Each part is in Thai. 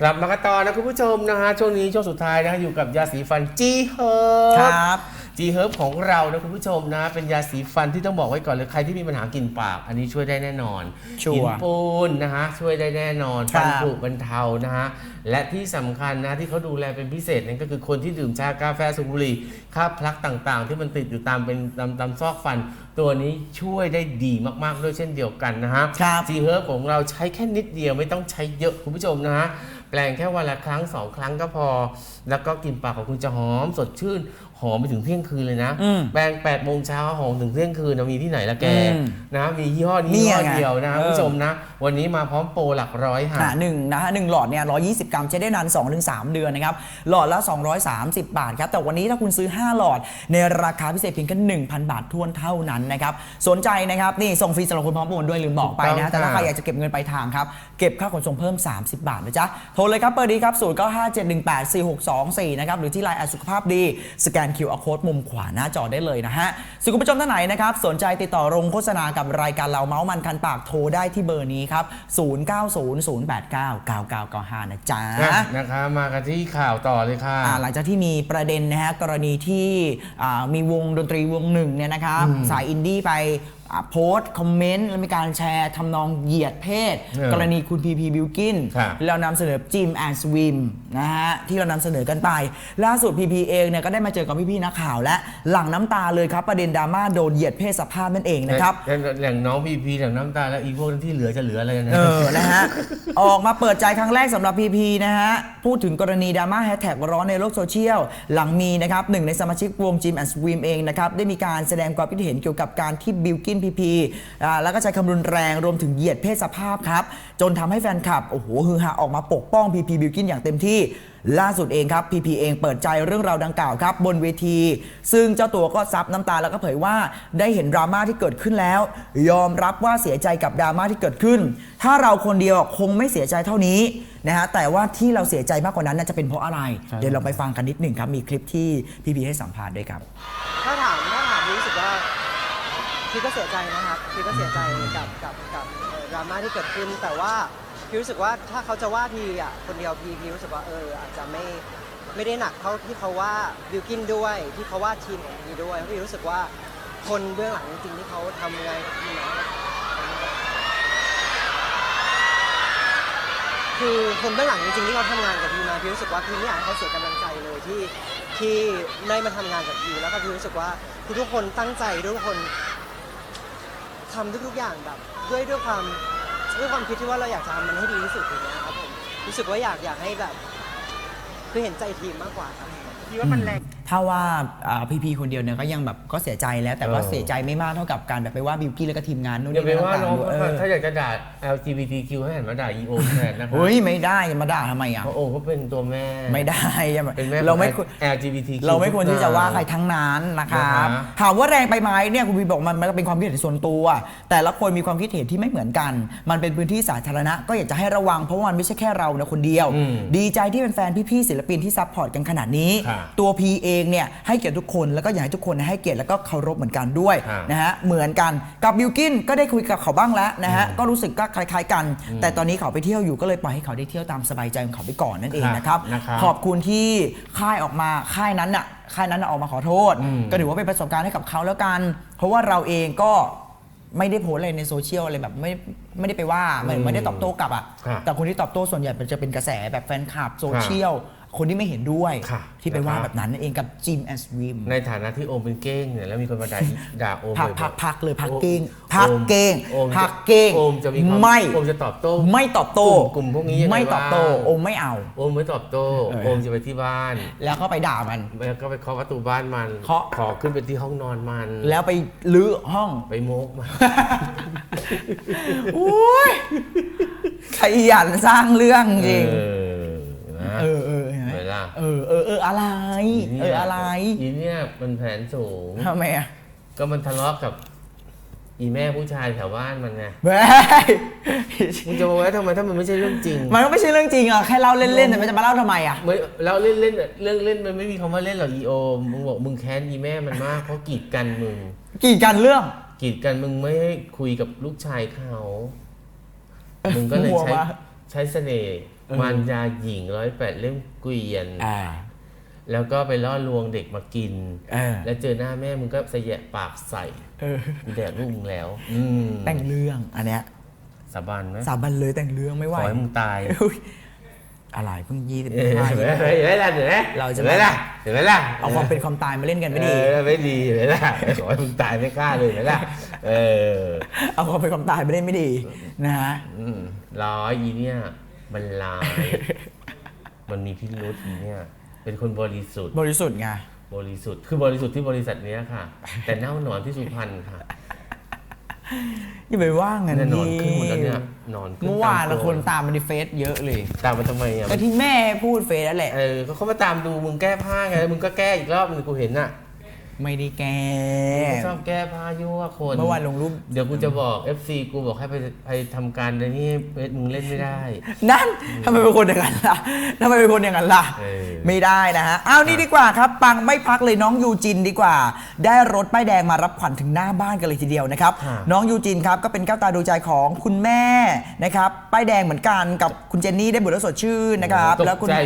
กลับมากันต่อนะคุณผู้ชมนะฮะช่วงนี้ช่วงสุดท้ายนะฮะอยู่กับยาสีฟันจีเฮิร์ครับจีเฮิร์บของเรานะคุณผู้ชมนะ เป็นยาสีฟันที่ต้องบอกไว้ก่อนเลยใครที่มีปัญหากลิ่นปาก อันนี้ช่วยได้แน่นอนชัวร์กลิ่นปูนนะฮะช่วยได้แน่นอนครัฟับนผุบรรเทานะฮะและที่สำคัญนะที่เขาดูแลเป็นพิเศษนั่นก็คือคนที่ดื่มชากาแฟสูบบุหรี่คราบพลักต่างๆ ที่มันติดอยู่ตามเป็นตามตามซอกฟัน ตัวนี้ช่วยได้ดีมากๆด้วยเช่นเดียวกันนะฮะครับจีเฮิร์บของเราใช้แค่นิดเดียวไม่ต้องใช้เยอะคุณผู้ชมนะฮะแปลงแค่วันละครั้งสองครั้งก็พอ แล้วก็กลินปากของคุณจะหอมสดชื่น หอมไปถึงเที่ยงคืนเลยนะ อืมแปลง8ปดโมงเช้าหอมถึงเที่ยงคืนนะมีที่ไหนละแกอืมนะมียี่ห้อนี้นี่ยี่ห้อไงเดียวนะเออ คุณผู้ชมนะ วันนี้มาพร้อมโปรหลักร้อยค่ะ อะหนึ่งนะฮะหนึ่งหลอดเนี่ย120 กรัมใช้ได้นาน2-3เดือนนะครับ หลอดละ 230 บาทครับ แต่วันนี้ถ้าคุณซื้อ 5 หลอด ในราคาพิเศษเพียงแค่1,000 บาททวนเท่านั้นนะครับ สนใจนะครับ นี่ส่งฟรีสำหรับคนพร้อมโอนด้วยลืมบอกไปนะฮะแต่ถ้าใครอยากจะเก็บเงินไปลายทางครับ เก็บค่าขนส่งเพิ่ม 30 บาทนะจ๊ะโทรเลยครับเบอร์นี้ครับ0957184624 นะครับ หรือที่ไลน์แอดสุขภาพดี สแกน QR Code มุมขวาหน้าจอได้เลยนะฮะส่วนคุณผู้ชมท่านไหนนะครับ สนใจติดต่อโรงโฆษณากับรายการเราเมาส์มันคันปากโทรได้ที่เบอร์นี้ครับ 0900899995 นะจ๊ะนะนะคะมากันที่ข่าวต่อเลยค่ะอ่าหลังจากที่มีประเด็นนะฮะกรณีที่อ่ามีวงดนตรีวงหนึ่งเนี่ยนะครับสายอินดี้ไปอ่า โพสต์คอมเมนต์และมีการแชร์ทำนองเหยียดเพศ เออกรณีคุณพีพีบิวกินครับเรานำเสนอจิมแอนด์สวิมนะฮะที่เรานำเสนอกันไป ล่าสุดพีพีเองเนี่ยก็ได้มาเจอกับพี่ๆนักข่าวและหลั่งน้ำตาเลยครับ ประเด็นดราม่าโดนเหยียดเพศสภาพนั่นเองนะครับแต่อย่างน้องพีพีอย่างน้ำตาแล้วอีพวกนั้นที่เหลือจะเหลืออะไรกันนะ เออ นะฮะ ออกมาเปิดใจครั้งแรกสำหรับพีพีนะฮะ พูดถึงกรณีดราม่าแฮชแท็กร้อนในโลกโซเชียล หลังมีนะครับหนึ่งในสมาชิกวงจิมแอนด์สวีมเองนะครับ ได้มีการแสดงความคิดเห็นเกี่ยวกับการที่บิลกินพีพีแล้วก็ใช้คำรุนแรงรวมถึงเหยียดเพศสภาพครับ จนทำให้แฟนคลับ โอ้โหฮือฮาออกมาปกป้องพีพีบิลกินอย่างเต็มที่ล่าสุดเองครับพีพีเองเปิดใจเรื่องราวดังกล่าวครับ บนเวที ซึ่งเจ้าตัวก็ซับน้ำตาแล้วก็เผยว่าได้เห็นดราม่าที่เกิดขึ้นแล้ว ยอมรับว่าเสียใจกับดราม่าที่เกิดขึ้น ถ้าเราคนเดียวคงไม่เสียใจเท่านี้นะฮะแต่ว่าที่เราเสียใจมากกว่านั้นน่าจะเป็นเพราะอะไรใช่เดี๋ยวเราไปฟังกันนิดหนึ่งครับ มีคลิปที่พีพีให้สัมภาษณ์ด้วยครับ ถ้าถามถ้าถามรู้สึกว่า พี่ก็เสียใจนะครับพี่ก็เสียใจกับกับกับดราม่าที่เกิดขึ้น แต่ว่าพี่รู้สึกว่าถ้าเขาจะว่าพีอะคนเดียวพีพี่รู้สึกว่าเอออาจจะไม่ไม่ได้หนักเท่าที่เขาว่าบิวกินด้วยที่เขาว่าทีมของพีด้วยพี่รู้สึกว่าคนเบื้องหลังจริงๆที่เขาทำงานกับพีนะคือคนเบื้องหลังจริงๆที่เขาทำงานกับพีมาพี่รู้สึกว่าพี่ไม่อยากให้เขาเสียกำลังใจเลยที่ที่ได้มาทำงานกับพีแล้วก็พี่รู้สึกว่าทุกๆคนตั้งใจทุกคน ทำทุกๆอย่างแบบด้วยด้วยความด้วยความคิดที่ว่าเราอยากจะทำมันให้ดีที่สุดอย่างเงี้ยครับผมรู้สึกว่าอยากอยากให้แบบ คือเห็นใจทีมมากกว่าครับ คิดว่ามันแรง ถ้าว่าพีพีคนเดียวเนี่ยก็ยังแบบก็เสียใจแล้วแต่ก็เออเสียใจไม่มากเท่ากับการแบบไปว่าบิวกี้แล้วก็ทีมงานนู่นอย่านี่ไปนั่นว่าต่างน้องๆด้วยเออถ้าอยากจะด่า LGBTQ ให้หันมาด่า EO แทนนะครับเฮ้ยไม่ได้มาด่าทำไมอะ เพราะโอเขาเป็นตัวแม่ไม่ได้อย่ามาเป็นแม่เราไม่ควรของ LGBTQ เราไม่ควรที่จะว่าใครทั้งนั้นนะครับนะฮะถามว่าแรงไปไหมเนี่ยคุณพีบอกมันมันก็เป็นความคิดเห็นส่วนตัว แต่ละคนมีความคิดเห็นที่ไม่เหมือนกัน มันเป็นพื้นที่สาธารณะก็อยากจะให้ระวังเพราะว่ามันไม่ใช่แค่เรานะคนเดียว อืมดีใจที่เป็นแฟนพี่ๆศิลปินที่ซัพพอร์ตกันขนาดนี้ ค่ะ ตัวพีเองเนี่ยให้เกียรติทุกคนแล้วก็อยากให้ทุกคนให้เกียรติแล้วก็เคารพเหมือนกันด้วยค่ะนะฮะเหมือนกันกับบิวกินก็ได้คุยกับเขาบ้างแล้วนะฮะก็รู้สึกก็คล้าย ๆ กัน แต่ตอนนี้เขาไปเที่ยวอยู่ก็เลยปล่อยให้เขาได้เที่ยวตามสบายใจของเขาไปก่อนนั่นเองนะครับนะครับ ขอบคุณที่ค่ายออกมาค่ายนั้นน่ะค่ายนั้นน่ะออกมาขอโทษอืมก็ถือว่าเป็นประสบการณ์ให้กับเขาแล้วกัน เพราะว่าเราเองก็ไม่ได้โพสต์อะไรในโซเชียลอะไรแบบไม่ไม่ได้ไปว่าไม่ไม่ได้ตอบโต้กลับอะครับแต่คนที่ตอบโต้ส่วนใหญ่มันจะเป็นกระแสแบบแฟนคลับโซเชียล คนที่ไม่เห็นด้วยค่ะที่ไปว่านะครับ แบบนั้นนั่นเองกับจิมแอนด์วิมในฐานะที่โอมเป็นเก้งเนี่ยแล้วมีคนมาด่าด่าโอมพักบ่อยๆพักพักเลยพักโอมเก้งพักเก้งโอมจะพักเก้งโอมจะมีความไม่โอมจะตอบโต้ไม่ตอบโต้กลุ่มพวกนี้ยังไงไม่ตอบโต้บ้างโอมไม่เอา โอมไม่ตอบโต้เออ โอมจะไปที่บ้าน แล้วก็ไปด่ามัน แล้วก็ไปเคาะประตูบ้านมันเคาะ ขอขึ้นไปที่ห้องนอนมัน แล้วไปลื้อห้อง ไปโมกมันโอ้ยขยันสร้างเรื่องจริง เออนะเออเออ เห็นไหมเวลาเออเออเอออะไร เอออะไร อีเนี่ยมันแผนสูง ทำไมอะก็มันทะเลาะกับ อีแม่ผู้ชายแถวบ้านมันไงเว้ยมึงจะมาไว้ทำไมถ้ามันไม่ใช่เรื่องจริงมันก็ไม่ใช่เรื่องจริงอะ แค่เล่าเล่นๆแต่มันจะมาเล่าทำไมอะไม่แล้วเล่นเล่นๆอะเรื่องเล่นมันไม่มีคำว่าเล่นหรอกอีโอมมึงบอกมึงแค้นอีแม่มันมากเพราะกีดกันมึงกี่กันเรื่อง กีดกันมึงไม่ให้คุยกับลูกชายเขา มึงก็เลยหัวใช้วะ ใช้เสน่ห์ เออมันยาหญิงร้อยแปดเล่มเกวียนอ่า แล้วก็ไปล่อลวงเด็กมากิน เออ แล้วเจอหน้าแม่มึงก็เสยะปากใส่เออ กูแดกลูกมึงแล้ว อืมแต่งเรื่องอันเนี้ยสาบานไหมสาบันเลยแต่งเรื่องไม่ไหขวอให้มึงตายอุ๊ยอะไรเพิ่งยี่สิบเออห้าเห็นไหมเห็นไหมล่ะเห็นไหมเราจะเห็นไหมล่ะเห็นไหมล่ะ เอาความเป็นความตายมาเล่นกันไม่ดี เออไม่ดีเห็นไหมล่ะขอให้มึงตายไม่กล้าเลยเห็นไหมล่ะเออเอาความเป็นความตายมาเล่นไม่ดีนะฮะ อืมร้อยอีเนี่ย มันลาย มันมีพิรุษอีเนี่ย เป็นคนบริสุทธิ์ บริสุทธิ์ไง บริสุทธิ์ คือบริสุทธิ์ที่บริษัทเนี้ยค่ะ แต่เน่าหนอนที่สุพรรณค่ะอย่าไปว่างันเนี่ยนอนดีขึ้นหมดแล้วเนี่ยนอนขึ้นเมื่อวานตเราตัคนตามมาในเฟซเยอะเลย ตามมาทำไมอะก็ที่แม่พูดเฟซนั่นแหละ เออก็เขามาตามดูมึงแก้ผ้าไงแล้วมึงก็แก้อีกรอบนึงกูเห็นอะ ไม่ได้แกมึงชอบแก้ผ้ายั่วคนเมื่อวานลงรูปเดี๋ยวกูจะบอก FC กูบอกให้ไปไปทำการในนี่เฟซมึงเล่นไม่ได้ นั่นทำไมเป็นคนอย่างนั้นล่ะทำไมเป็นคนอย่างนั้นล่ะเออไม่ได้นะฮะเอานี่ดีกว่าครับ ปังไม่พักเลยน้องยูจินดีกว่า ได้รถป้ายแดงมารับขวัญถึงหน้าบ้านกันเลยทีเดียวนะครับค่ะน้องยูจินครับก็เป็นแก้วตาดูใจของคุณแม่นะครับป้ายแดงเหมือนกันกับคุณเจนนี่ได้บุญและสดชื่นนะครับตกแล้วคุณใจ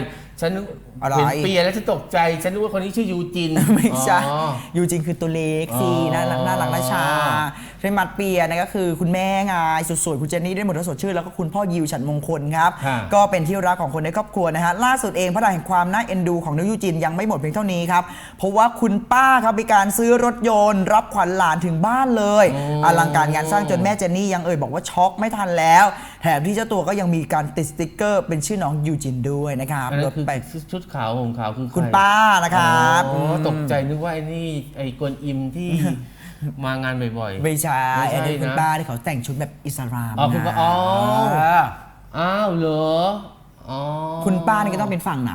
ฉันนึก อะไร เห็นเปียแล้วฉันตกใจ ฉันนึกว่าคนนี้ชื่อยูจิน ไม่ใช่อ๋อ ยูจินคือตัวเล็กสิอ๋อน่ารักน่ารักน่าชาใช่มัดเปียนะก็คือคุณแม่ไงสุดสวยคุณเจนนี่ได้หมดทั้งสดชื่นแล้วก็คุณพ่อยิวฉันมงคลครับค่ะก็เป็นที่รักของคนในครอบครัวนะฮะล่าสุดเองพระดาแห่งความน่าเอ็นดูของน้องยูจินยังไม่หมดเพียงเท่านี้ครับ เพราะว่าคุณป้าครับมีการซื้อรถยนต์ รับขวัญหลานถึงบ้านเลยโอ้อลังการงานสร้างจนแม่เจนนี่ยังเอ่ยบอกว่าช็อกไม่ทันแล้ว แถมที่เจ้าตัวก็ยังมีการติดสติ๊กเกอร์ เป็นชื่อน้องยูจินด้วยนะครับอันรนั้นถคือไป ชุดขาวห่มขาวคือใรคุณป้านะครับอ๋ออมตกใจนึกว่าไอ้นี่ไอ้กวนอิมที่ มางานบ่อยไม่ใช่ไม่ใช่อันนี้คุณนะป้าที่เขาแต่งชุดแบบอิสลามอ๋อคุณป้าอ๋อาๆอ้าวเหรออ๋อคุณป้านี่ก็ต้องเป็นฝั่งไหน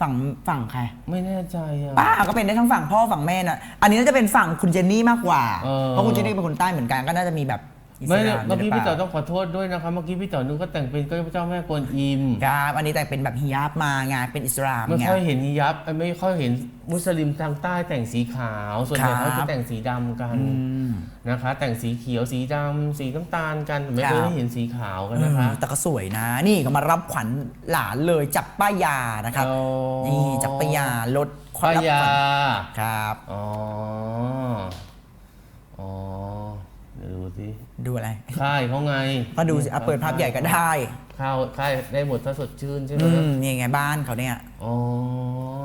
ฝั่งฝั่งใคร ไม่แน่ใจอะ ป้าก็เป็นได้ทั้งฝั่งพ่อฝั่งแม่น่ะอันนี้น่าจะเป็นฝั่งคุณเจนนี่มากกว่า เออ เพราะคุณเจนนี่เป็นคนใต้เหมือนกันก็น่าจะมีแบบ อิสไม่ลามเมื่อกี้หรืพี่เปต่อล่าต้องขอโทษด้วยนะครับเมื่อกี้พี่ต่อนึกว่าแต่งเป็นก็เจ้าแม่กวนอิมครับอันนี้แต่งเป็นแบบฮิญาบมาไงเป็นอิสลามไม่ไง ค่อยเห็นนิยับไม่ค่อยเห็นมุสลิมทางใต้แต่งสีขาว ส่วนใหญ่ครับเขาจะแต่งสีดำกันอืม นะคะ แต่งสีเขียวสีดำสีน้ำตาลกันแต่ไม่เคยครับได้เห็นสีขาวกันนะคะเออแต่ก็สวยนะ นี่ก็มารับขวัญหลานเลยจับป้ายานะครับอ๋อนี่จับป้ายาลดป้ายาครับ อ๋ออ๋อ เดี๋ยว ดูสิดูอะไร ค่ายเขาไงก็ดูสิอะเปิดภาพใหญ่ก็ได้ ข้าวค่ายได้หมดถ้าสดชื่นใช่ไหมอืมนี่ไงบ้านเขาเนี่ย อ๋อ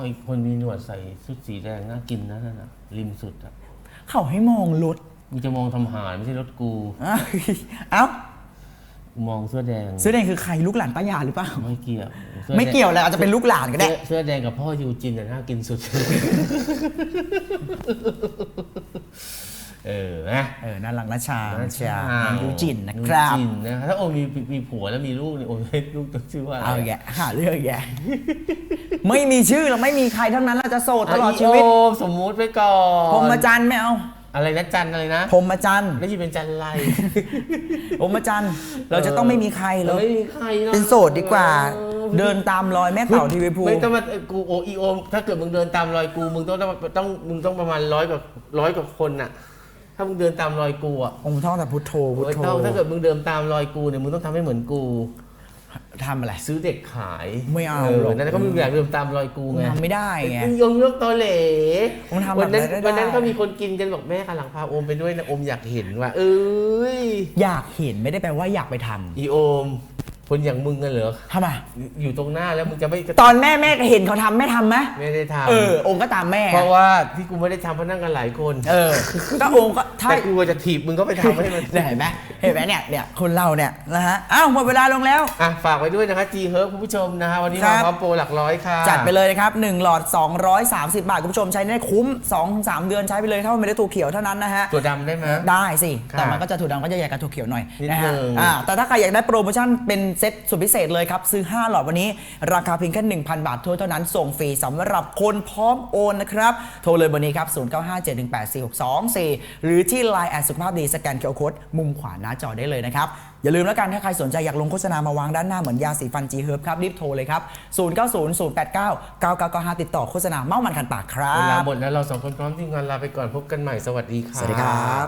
อีกคนมีหนวดใส่ชุดสีแดงน่ากินนะนั่นน่ะริมสุดอะเขาให้มองรถมึงจะมองทำหารไม่ใช่รถกูอ้าวเอ้า กูมองเสื้อแดงเสื้อแดงคือใครลูกหลานป้ายาหรือเปล่า ไม่เกี่ยวสื้อไม่แดงเกี่ยวแหละอาจจะเป็นลูกหลานก็ได้ เสื้อเสื้อแดงกับพ่อยูจินน่ะน่ากินสุด เออนะเออน่ารักน่าชาน่าชาชายูจินนะครับยูจินนะครับถ้าโอมีมีผัวแล้วมีลูกเนี่ยโอให้ลูกต้องชื่อว่าอะไรเอาแกหาเรื่องแกไม่มีชื่อเราไม่มีใครทั้งนั้นเราจะโสดตลอดะชีวิตโอมสมมุติไว้ก่อนพรหมจันทร์ไม่เอาอะไรนะจันอะไรนะพรหมจันทร์ได้ยินเป็นจันไรพรหมจันทร์เราจะต้องไม่มีใครเลเรายไม่มีใครนะเป็นโสดดีกว่าออเดินตามรอยแม่เต่าทีวีพูไม่ต้องมาเอ่อกูโออีโอมถ้าเกิดมึงเดินตามรอยกูมึงต้องต้องต้องมึงต้องประมาณร้อยกว่าร้อยกว่าคนน่ะ ถ้ามึงเดินตามรอยกูอะองค์ท่องแต่พุทโธพุทไม่โธต้องถ้าเกิดมึงเดินตามรอยกูเนี่ยมึงต้องทำให้เหมือนกูทำอะไร ซื้อเด็กขายไม่เอาเอหรออกนั่นก็มึงอยากเดินตามรอยกูไงทำไม่ได้ไงมึงยงยกตอเหล่มึงทำแบบวันนั้นนั้นได้วันนั้นก็มีคนกินกันบอกแม่กำลังพาโอมไปด้วยนะโอมอยากเห็นว่าเอ้ยอยากเห็นไม่ได้แปลว่าอยากไปทำอีโอม คนอย่างมึงกันเหรอทำไมอยู่ตรงหน้าแล้วมึงจะไม่ตอนแม่แม่ก็เห็นเขาทำแม่ทำไหมไม่ได้ทำเออองค์ก็ตามแม่ เพราะว่าที่กูไม่ได้ทำเพราะนั่งกันหลายคนเออก็องค์ก็ถ้า แต่กูจะถีบมึงก็ไปทำให้มัน เนี่ยเห็นไหมเห็นไหมเนี่ยเนี่ยคนเราเนี่ยนะฮะอ้าวหมดเวลาลงแล้ว อะฝากไว้ด้วยนะคะ G Herb คุณผู้ชมนะฮะวันนี้ครัมาบ พร้อมโปรหลักร้อยค่ะ จัดไปเลยนะครับ 1 หลอด 230 บาท คุณผู้ชมใช้ได้คุ้ม 2-3 เดือนใช้ไปเลย ถ้ามันไม่ได้ตัวเขียวเท่านั้นนะฮะ ตัวดำได้ไหม ได้สิค่ะแต่มันก็จะถั่วดำก็จะใหญ่กับถั่วเขียวหน่อยนิดนะฮะนึง อ่าแต่ถ้าใครอยากได้โปรโมชั่นเป็นเซ็ตสุดพิเศษเลยครับ ซื้อ 5 หลอดวันนี้ ราคาเพียงแค่ 1,000 บาทเท่านั้นส่งฟรีสำหรับคนพร้อมโอนนะครับ โทรเลยวันนี้ครับ 0957184624 หรือที่ Line แอดสุขภาพดี สแกนเคอร์โคดมุมขวาหน้าน้าจอได้เลยนะครับ อย่าลืมแล้วกันถ้าใครสนใจอยากลงโฆษณามาวางด้านหน้าเหมือนยาสีฟัน G Herb ครับรีบโทรเลยครับ0900899995ติดต่อโฆษณาเมามันคันปากครัเวลาบ หมดแล้วเราสองคนพร้อมทีมงานลาไปก่อนพบกันใหม่สวัสดีค่ะ สวัสดีครับ